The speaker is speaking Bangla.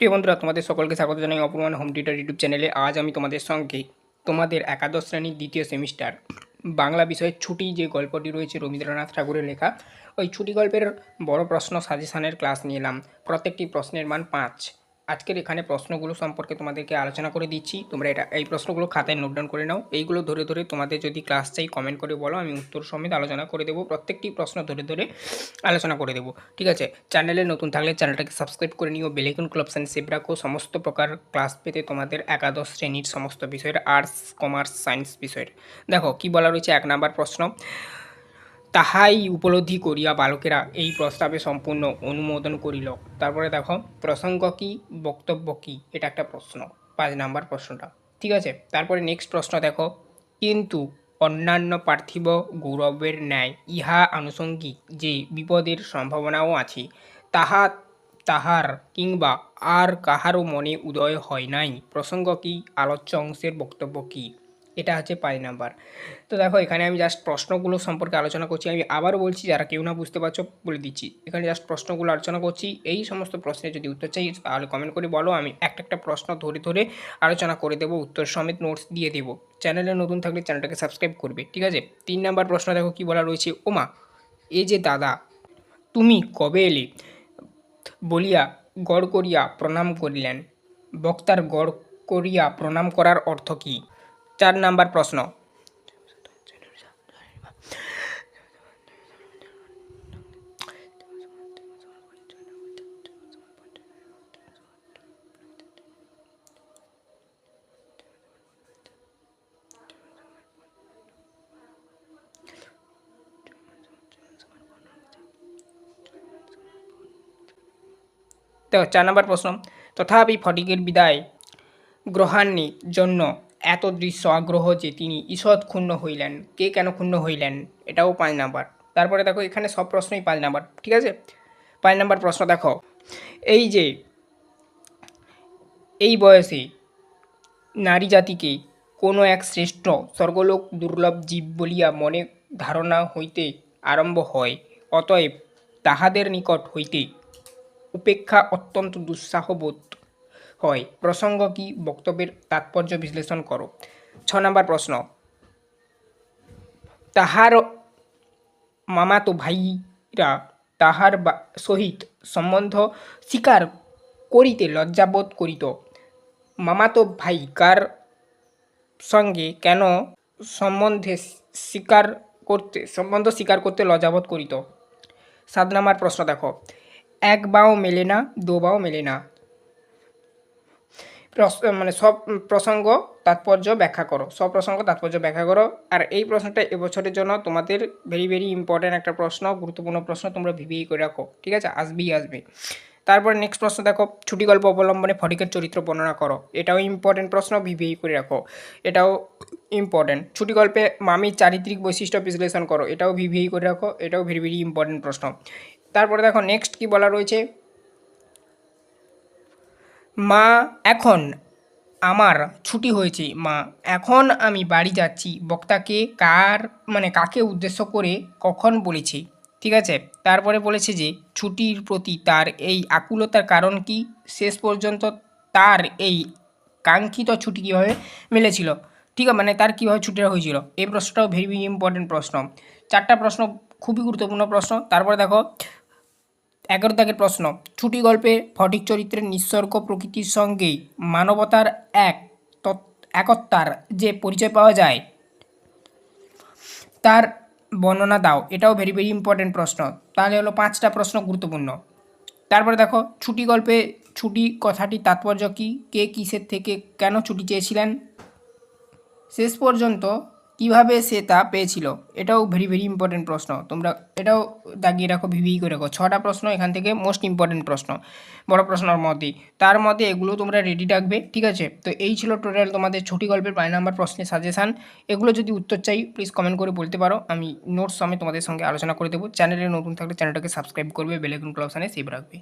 প্রিয় বন্ধুরা, তোমাদের সকলকে স্বাগত জানাই অপমান হোম টিউটার ইউটিউব চ্যানেলে। আজ আমি তোমাদের সঙ্গে তোমাদের একাদশ শ্রেণির দ্বিতীয় সেমিস্টার, বাংলা বিষয়ের ছুটি যে গল্পটি রয়েছে রবীন্দ্রনাথ ঠাকুরের লেখা, ওই ছুটি গল্পের বড় প্রশ্ন সাজেশানের ক্লাস নিলাম প্রত্যেকটি প্রশ্নের মান পাঁচ। আজকের এখানে প্রশ্নগুলো সম্পর্কে তোমাদেরকে আলোচনা করে দিচ্ছি। তোমরা এটা, এই প্রশ্নগুলো খাতায় নোট ডাউন করে নাও। এইগুলো ধরে ধরে তোমাদের যদি ক্লাস চাই কমেন্ট করে বলো, আমি উত্তর সমেত আলোচনা করে দেবো। প্রত্যেকটি প্রশ্ন ধরে ধরে আলোচনা করে দেবো। ঠিক আছে? চ্যানেলে নতুন থাকলে চ্যানেলটাকে সাবস্ক্রাইব করে নিও। বেলাইকন ক্লাব অ্যান্ড সেভ রাখো সমস্ত প্রকার ক্লাস পেতে তোমাদের একাদশ শ্রেণির সমস্ত বিষয়ের আর্টস কমার্স সায়েন্স বিষয়ের। দেখো, কি বলা রয়েছে? এক নাম্বার প্রশ্ন। তাহাই উপলব্ধি করিয়া বালকেরা এই প্রস্তাবে সম্পূর্ণ অনুমোদন করিল। তারপরে দেখো, প্রসঙ্গ কি, বক্তব্য কি, এটা একটা প্রশ্ন, পাঁচ নাম্বার প্রশ্নটা। ঠিক আছে? তারপরে নেক্সট প্রশ্ন দেখো, কিন্তু অন্যান্য পার্থিব গৌরবের ন্যায় ইহা আনুষঙ্গিক যে বিপদের সম্ভাবনাও আছে, তাহা তাহার কিংবা আর কাহারও মনে উদয় হয় নাই। প্রসঙ্গ কি, আলোচ্য অংশের বক্তব্য কি? এটা হচ্ছে পাঁচ নাম্বার। তো দেখো, এখানে আমি জাস্ট প্রশ্নগুলো সম্পর্কে আলোচনা করছি। আমি আবারও বলছি, যারা কেউ না বুঝতে পারছ, বলে দিচ্ছি। এখানে জাস্ট প্রশ্নগুলো আলোচনা করছি। এই সমস্ত প্রশ্নের যদি উত্তর চাই, তাহলে কমেন্ট করে বলো। আমি একটা একটা প্রশ্ন ধরে ধরে আলোচনা করে দেবো, উত্তর সমেত নোটস দিয়ে দেবো। চ্যানেলে নতুন থাকলে চ্যানেলটাকে সাবস্ক্রাইব করবে, ঠিক আছে? তিন নাম্বার প্রশ্ন দেখো, কি বলা রয়েছে? ওমা, এ যে দাদা, তুমি কবে এলে? বলিয়া গড় করিয়া প্রণাম করিলেন। বক্তার গড় করিয়া প্রণাম করার অর্থ কী? চার নাম্বার প্রশ্ন। তো চার নম্বর প্রশ্ন তথাপি ফটিকের বিদায় গ্রহান্বির জন্য এত দৃশ্য আগ্রহ যে তিনি ঈষৎ ক্ষুণ্ণ হইলেন। কে কেন ক্ষুণ্ণ হইলেন? এটাও পাঁচ নাম্বার। তারপরে দেখো, এখানে সব প্রশ্নই পাঁচ নাম্বার, ঠিক আছে? পাঁচ নাম্বার প্রশ্ন দেখো, এই যে, এই বয়সে নারী জাতিকে কোনো এক শ্রেষ্ঠ স্বর্গলোক দুর্লভ জীব বলিয়া মনে ধারণা হইতে আরম্ভ হয়, অতএব তাহাদের নিকট হইতে উপেক্ষা অত্যন্ত দুঃসাহবোধ হয় প্রসঙ্গ কি? বক্তব্যের তাৎপর্য বিশ্লেষণ করো। ছ নম্বর প্রশ্ন। তাহার মামাতো ভাইরা তাহার সহিত সম্বন্ধ স্বীকার করিতে লজ্জাবোধ করিত। মামাতো ভাই কার সঙ্গে কেন সম্বন্ধে স্বীকার করতে, সম্বন্ধ স্বীকার করতে লজ্জাবোধ করিত? সাত নম্বর প্রশ্ন দেখো। এক বাও মেলে না, দু বাও মেলে না। মানে সব প্রসঙ্গ তাৎপর্য ব্যাখ্যা করো। সব প্রসঙ্গ তাৎপর্য ব্যাখ্যা করো। আর এই প্রশ্নটা এবছরের জন্য তোমাদের ভেরি ভেরি ইম্পর্ট্যান্ট একটা প্রশ্ন, গুরুত্বপূর্ণ প্রশ্ন তোমরা ভিভিই করে রাখো। ঠিক আছে? আসবেই আসবে তারপর নেক্সট প্রশ্ন দেখো, ছুটি গল্প অবলম্বনে ফটিকের চরিত্র বর্ণনা করো। এটাও ইম্পর্টেন্ট প্রশ্ন ভিভিই করে রাখো। এটাও ইম্পর্টেন্ট ছুটি গল্পে মামির চারিত্রিক বৈশিষ্ট্য বিশ্লেষণ করো। এটাও ভিভিই করে রাখো। এটাও ভেরি ভেরি ইম্পর্টেন্ট প্রশ্ন। তারপরে দেখো নেক্সট কি বলা রয়েছে? মা, এখন আমার ছুটি হয়েছে, মা। এখন আমি বাড়ি যাচ্ছি। বক্তাকে কার মানে কাকে উদ্দেশ্য করে কখন বলেছে, ঠিক আছে? তারপরে বলেছে যে, ছুটির প্রতি তার এই আকুলতার কারণ কি? শেষ পর্যন্ত তার এই কাঙ্ক্ষিত ছুটি কীভাবে মিলেছিল? ঠিক আছে মানে তার কীভাবে ছুটিটা হয়েছিল? এই প্রশ্নটাও ভেরি ইম্পর্টেন্ট প্রশ্ন। চারটা প্রশ্ন খুবই গুরুত্বপূর্ণ প্রশ্ন। তারপরে দেখো এগারো দাগের প্রশ্ন, ছুটি গল্পে ফটিক চরিত্রের নিঃসর্গ প্রকৃতির সঙ্গে মানবতার এক একত্তার যে পরিচয় পাওয়া যায়, তার বর্ণনা দাও। এটাও ভেরি ভেরি ইম্পর্টেন্ট প্রশ্ন। তাহলে হলো পাঁচটা প্রশ্ন গুরুত্বপূর্ণ। তারপরে দেখো, ছুটি গল্পে ছুটি কথাটি তাৎপর্য কী? কে কিসের থেকে কেন ছুটি চেয়েছিলেন? শেষ পর্যন্ত কীভাবে সে তা পেয়েছিল? এটাও ভেরি ভেরি ইম্পর্টেন্ট প্রশ্ন। তোমরা এটাও দাগিয়ে রাখো ভিভি করে রাখো। ছটা প্রশ্ন এখান থেকে মোস্ট ইম্পর্টেন্ট প্রশ্ন, বড় প্রশ্নের মধ্যে। তার মধ্যে এগুলো তোমরা রেডি রাখবে, ঠিক আছে? তো এই ছিল টোটাল তোমাদের ছুটি গল্পের পাঁচ নাম্বার প্রশ্নের সাজেশান এগুলো যদি উত্তর চাই প্লিজ কমেন্ট করে বলতে পারো। আমি নোটস সময় তোমাদের সঙ্গে আলোচনা করে দেবো। চ্যানেলে নতুন থাকলে চ্যানেলটাকে সাবস্ক্রাইব করবে বেলেগুন ক্লাবসানে সেভ রাখবে।